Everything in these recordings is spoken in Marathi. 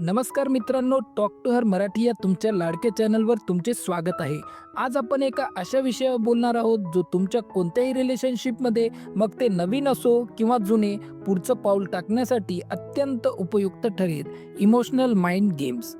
नमस्कार मित्रांनो टॉक टू हर मराठी या तुमच्या लाडक्या चॅनलवर तुमचे स्वागत आहे. आज आपण एका अशा विषयावर बोलणार आहोत जो तुमच्या कोणत्याही रिलेशनशिपमध्ये मग ते नवीन असो किंवा जुने पुढचं पाऊल टाकण्यासाठी अत्यंत उपयुक्त ठरेल. इमोशनल माइंड गेम्स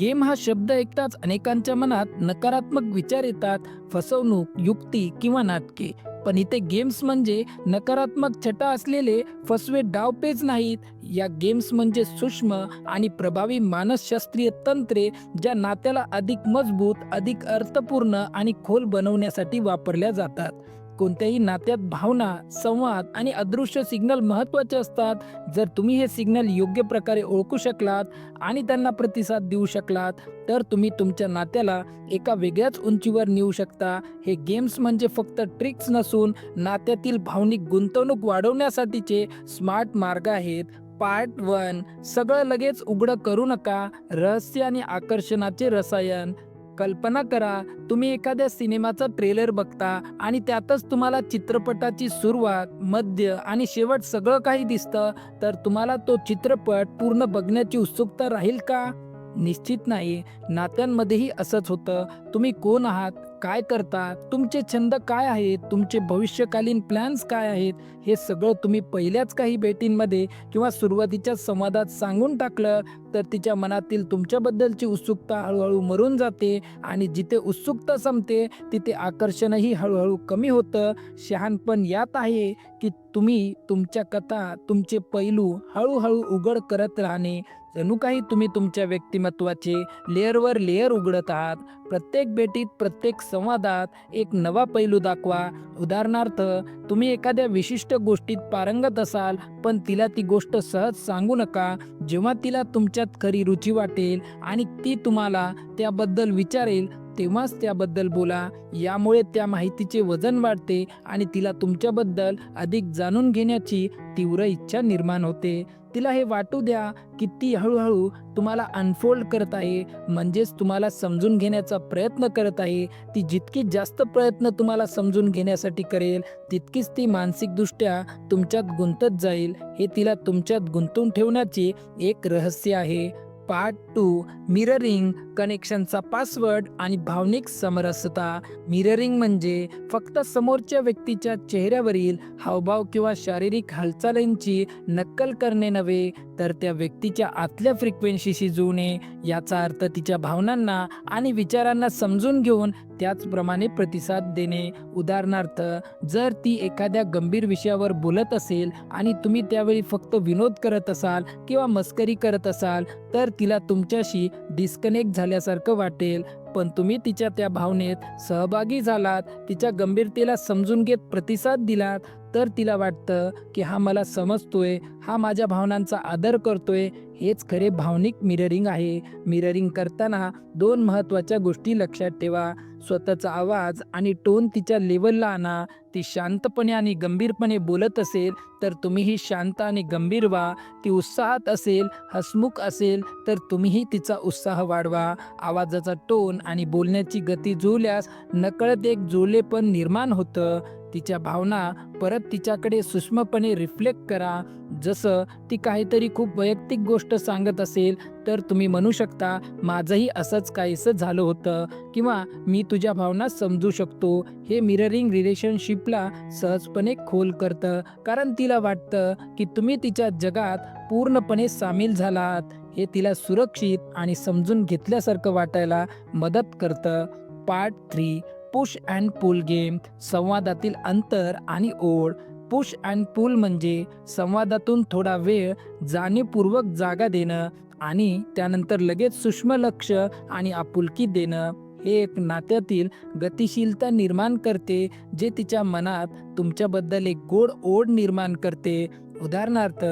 गेम हा शब्द ऐकताच अनेकांच्या मनात नकारात्मक विचार येतात फसवणूक युक्ती किंवा नाटके. पण इथे गेम्स म्हणजे नकारात्मक छटा असलेले फसवे डावपेच नाहीत. या गेम्स म्हणजे सूक्ष्म आणि प्रभावी मानसशास्त्रीय तंत्रे ज्या नात्याला अधिक मजबूत अधिक अर्थपूर्ण आणि खोल बनवण्यासाठी वापरल्या जातात. कोणत्याही नात्यात भावना संवाद आणि अदृश्य सिग्नल महत्त्वाचे असतात. जर तुम्ही हे सिग्नल योग्य प्रकारे ओळखू शकलात आणि त्यांना प्रतिसाद देऊ शकलात तर तुम्ही तुमच्या नात्याला एका वेगळ्याच उंचीवर नेऊ शकता. हे गेम्स म्हणजे फक्त ट्रिक्स नसून नात्यातील भावनिक गुंतवणूक वाढवण्यासाठीचे स्मार्ट मार्ग आहेत. पार्ट वन सगळं लगेच उघडं करू नका. रहस्य आणि आकर्षणाचे रसायन. कल्पना करा तुम्ही एखाद्या सिनेमाचा ट्रेलर बघता आणि त्यातच तुम्हाला चित्रपटाची सुरुवात मध्य आणि शेवट सगळं काही दिसतं तर तुम्हाला तो चित्रपट पूर्ण बघण्याची उत्सुकता राहील का? निश्चित नाही. नात्यांमध्येही असंच होतं. तुम्ही कोण आहात? काय करता? तुमचे छंद काय आहेत? तुमचे भविष्यकालीन प्लॅन्स काय आहेत? हे सगळं तुम्ही पहिल्याच काही भेटींमध्ये किंवा सुरुवातीच्या संवादात सांगून टाकलं तर तिच्या मनातील तुमच्याबद्दलची उत्सुकता हळूहळू मरून जाते आणि जिथे उत्सुकता संपते तिथे आकर्षणही हळूहळू कमी होतं. शहाणपण यात आहे की तुम्ही तुमच्या कथा तुमचे पैलू हळूहळू उघड करत राहणे जणू काही तुम्ही तुमच्या व्यक्तिमत्वाचे लेअरवर लेअर उघडत आहात प्रत्येक भेटीत प्रत्येक संवादात एक नवा पैलू दाखवा. उदाहरणार्थ तुम्ही एखाद्या विशिष्ट गोष्टीत पारंगत असाल पण तिला ती गोष्ट सहज सांगू नका. जेव्हा तिला तुमच्यात खरी रुची वाटेल आणि ती तुम्हाला त्याबद्दल विचारेल तेव्हाच त्याबद्दल बोला. यामुळे त्या माहितीचे वजन वाढते आणि तिला तुमच्याबद्दल अधिक जाणून घेण्याची तीव्र इच्छा निर्माण होते. तिला हे वाटू द्या की ती हळूहळू तुम्हाला अनफोल्ड करत आहे. म्हणजेच तुम्हाला समजून घेण्याचा प्रयत्न करत आहे. ती जितकी जास्त प्रयत्न तुम्हाला समजून घेण्यासाठी करेल तितकीच ती मानसिकदृष्ट्या तुमच्यात गुंतत जाईल. हे तिला तुमच्यात गुंतवून ठेवण्याचे एक रहस्य आहे. पार्ट टू मिररिंग कनेक्शनचा पासवर्ड आणि भावनिक समरसता. मिररिंग म्हणजे फक्त समोरच्या व्यक्तीच्या चेहऱ्यावरील हावभाव किंवा शारीरिक हालचालींची नक्कल करणे नव्हे तर त्या व्यक्तीच्या आतल्या फ्रिक्वेन्सीशी जुळणे याचा अर्थ तिच्या भावनांना आणि विचारांना समजून घेऊन त्याचप्रमाणे प्रतिसाद देणे. उदाहरणार्थ जर ती एखाद्या गंभीर विषयावर बोलत असेल आणि तुम्ही त्यावेळी फक्त विनोद करत असाल किंवा मस्करी करत असाल तर तिला तुमच्याशी डिस्कनेक्ट झाल्यासारखं वाटेल. पण तुम्ही तिच्या त्या भावनेत सहभागी झालात तिच्या गंभीरतेला समजून घेत प्रतिसाद दिलात तर तिला वाटतं की हा मला समजतोय हा माझ्या भावनांचा आदर करतोय. हेच खरे भावनिक मिररिंग आहे. मिररिंग करताना दोन महत्त्वाच्या गोष्टी लक्षात ठेवा. स्वतःचा आवाज आणि टोन तिच्या लेवलला आणा. ती शांतपणे आणि गंभीरपणे बोलत असेल तर तुम्हीही शांत आणि गंभीर व्हा. ती उत्साहात असेल हसमुख असेल तर तुम्हीही तिचा उत्साह वाढवा. आवाजाचा टोन आणि बोलण्याची गती जुळल्यास नकळत एक जुळलेपण निर्माण होतं. तिच्या भावना परत तिच्याकडे सूक्ष्मपणे रिफ्लेक्ट करा. जसं ती काहीतरी खूप वैयक्तिक गोष्ट सांगत असेल तर तुम्ही म्हणू शकता माझंही असंच काहीसं झालं होतं किंवा मी तुझ्या भावना समजू शकतो. हे मिररिंग रिलेशनशिपला सहजपणे खोल करतं कारण तिला वाटतं की तुम्ही तिच्या जगात पूर्णपणे सामील झालात. हे तिला सुरक्षित आणि समजून घेतल्यासारखं वाटायला मदत करतं. Part three push and pull game संवादातील अंतर आणि ओढ. पुश अँड पुल म्हणजे संवादातून थोडा वेळ जाणीवपूर्वक जागा देणं आणि त्यानंतर लगेच सूक्ष्म लक्ष आणि आपुलकी देणं हे एक नात्यातील गतिशीलता निर्माण करते जे तिच्या मनात तुमच्याबद्दल एक गोड ओढ निर्माण करते. उदाहरणार्थ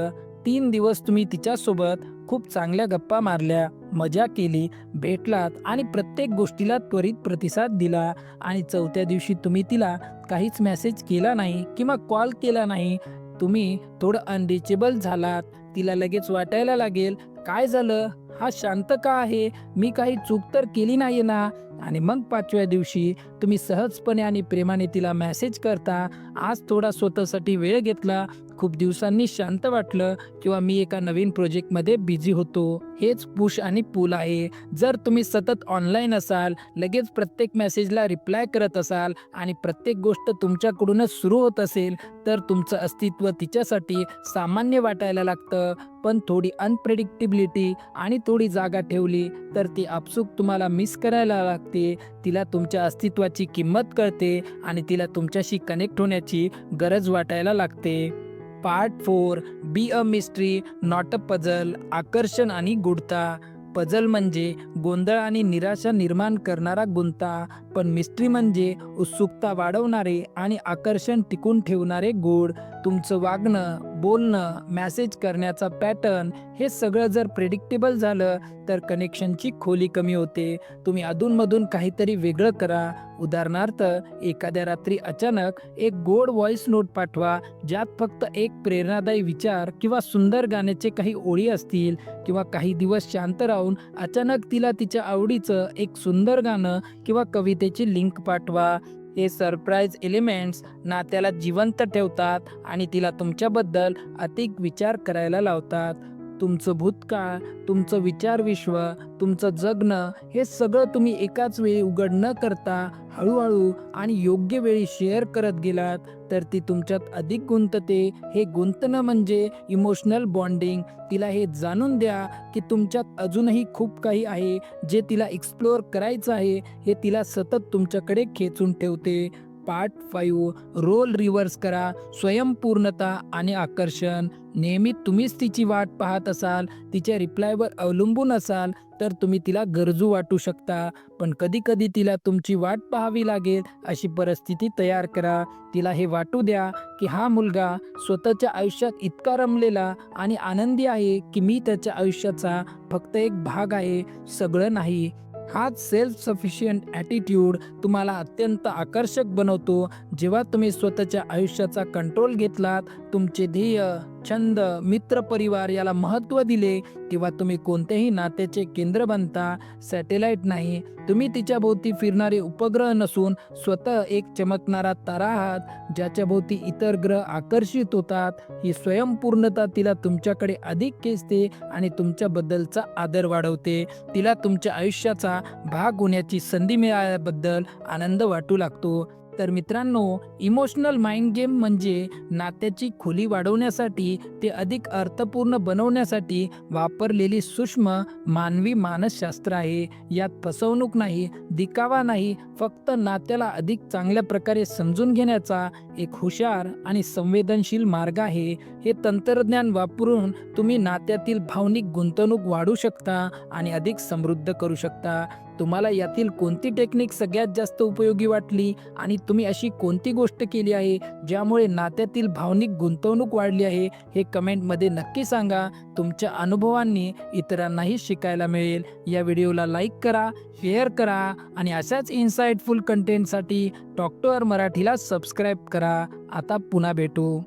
तीन दिवस तुम्ही तिच्यासोबत खूप चांगल्या गप्पा मारल्या मजा केली भेटलात आणि प्रत्येक गोष्टीला त्वरित प्रतिसाद दिला आणि चौथ्या दिवशी तुम्ही तिला काहीच मेसेज केला नाही किंवा कॉल केला नाही. तुम्ही थोडं अनरिचेबल झालात. तिला लगेच वाटायला लागेल काय झालं? हा शांत का आहे? मी काही चूक तर केली नाही ना? आणि मग पाचव्या दिवशी तुम्ही सहजपणे आणि प्रेमाने तिला मेसेज करता. आज थोडा स्वतःसाठी वेळ घेतला. खूप दिवसांनी शांत वाटलं किंवा मी एका नवीन प्रोजेक्टमध्ये बिझी होतो. हेच पुश आणि पूल आहे. जर तुम्ही सतत ऑनलाईन असाल लगेच प्रत्येक मेसेजला रिप्लाय करत असाल आणि प्रत्येक गोष्ट तुमच्याकडूनच सुरू होत असेल तर तुमचं अस्तित्व तिच्यासाठी सामान्य वाटायला लागतं. पण थोडी अनप्रेडिक्टिबिलिटी आणि थोडी थोडी जागा ठेवली तर ती आपसूक तुम्हाला मिस करायला लागते. तिला तुमच्या अस्तित्वाची किंमत कळते आणि तिला तुमच्याशी कनेक्ट होण्याची गरज वाटायला लागते. Part four be a mystery not a puzzle आकर्षण आणि गुढता. पझल म्हणजे गोंधळ आणि निराशा निर्माण करणारा गुंता पण मिस्ट्री म्हणजे उत्सुकता वाढवणारे आणि आकर्षण टिकून ठेवणारे गोड. तुमचं वागणं बोलणं मॅसेज करण्याचा पॅटर्न हे सगळं जर प्रेडिक्टेबल झालं तर कनेक्शनची खोली कमी होते. तुम्ही अधूनमधून काहीतरी वेगळं करा. उदाहरणार्थ एखाद्या रात्री अचानक एक गोड व्हॉइस नोट पाठवा ज्यात फक्त एक प्रेरणादायी विचार किंवा सुंदर गाण्याचे काही ओळी असतील किंवा काही दिवस शांत राहून अचानक तिला तिच्या आवडीचं एक सुंदर गाणं किंवा कवितेची लिंक पाठवा. हे सरप्राईज एलिमेंट्स नात्याला जिवंत ठेवतात आणि तिला तुमच्याबद्दल अधिक विचार करायला लावतात. तुमचं भूतकाळ तुमचं विचारविश्व तुमचं जगणं हे सगळं तुम्ही एकाच वेळी उघड न करता हळूहळू आणि योग्य वेळी शेअर करत गेलात तर ती तुमच्यात अधिक गुंतते. हे गुंतणं म्हणजे इमोशनल बॉन्डिंग तिला हे जाणून द्या की तुमच्यात अजूनही खूप काही आहे जे तिला एक्सप्लोअर करायचं आहे हे तिला सतत तुमच्याकडे खेचून ठेवते. पार्ट फाईव्ह रोल रिव्हर्स करा. स्वयंपूर्णता आणि आकर्षण. नेहमी तुम्हीच तिची वाट पाहत असाल तिच्या रिप्लायवर अवलंबून असाल तर तुम्ही तिला गरजू वाटू शकता. पण कधीकधी तिला तुमची वाट पाहावी लागेल अशी परिस्थिती तयार करा. तिला हे वाटू द्या की हा मुलगा स्वतःच्या आयुष्यात इतका रमलेला आणि आनंदी आहे की मी त्याच्या आयुष्याचा फक्त एक भाग आहे सगळं नाही. हाच सेल्फ सफिशियंट ॲटिट्यूड तुम्हाला अत्यंत आकर्षक बनवतो. जेव्हा तुम्ही स्वतःच्या आयुष्याचा कंट्रोल घेतलात तुमचे ध्येय छंद मित्र परिवार याला महत्त्व दिले किंवा तुम्ही कोणत्याही नात्याचे केंद्र बनता सॅटेलाईट नाही. तुम्ही तिच्या भोवती फिरणारे उपग्रह नसून स्वतः एक चमकणारा तारा आहात ज्याच्या भोवती इतर ग्रह आकर्षित होतात. ही स्वयंपूर्णता तिला तुमच्याकडे अधिक खेचते आणि तुमच्याबद्दलचा आदर वाढवते. तिला तुमच्या आयुष्याचा भाग होण्याची संधी मिळाल्याबद्दल आनंद वाटू लागतो. तर मित्रांनो इमोशनल माइंड गेम म्हणजे नात्याची खोली वाढवण्यासाठी ते अधिक अर्थपूर्ण बनवण्यासाठी वापरलेली सूक्ष्म मानवी मानसशास्त्र आहे. यात फसवणूक नाही दिकावा नाही फक्त नात्याला अधिक चांगल्या प्रकारे समजून घेण्याचा एक हुशार आणि संवेदनशील मार्ग आहे. हे तंत्रज्ञान वापरून तुम्ही नात्यातील भावनिक गुंतवणूक वाढू शकता आणि अधिक समृद्ध करू शकता. तुम्हाला यातील कोणती टेक्निक सगळ्यात जास्त उपयोगी वाटली? आणि तुम्ही अशी कोणती गोष्ट केली आहे ज्यामुळे नात्यातील भावनिक गुंतवणूक वाढली आहे? हे कमेंटमध्ये नक्की सांगा. तुमच्या अनुभवांनी इतरांनाही शिकायला मिळेल. या व्हिडिओला लाईक करा शेअर करा आणि अशाच इन्साइटफुल कंटेंटसाठी टॉक टू मराठीला सबस्क्राईब करा. आता पुन्हा भेटू.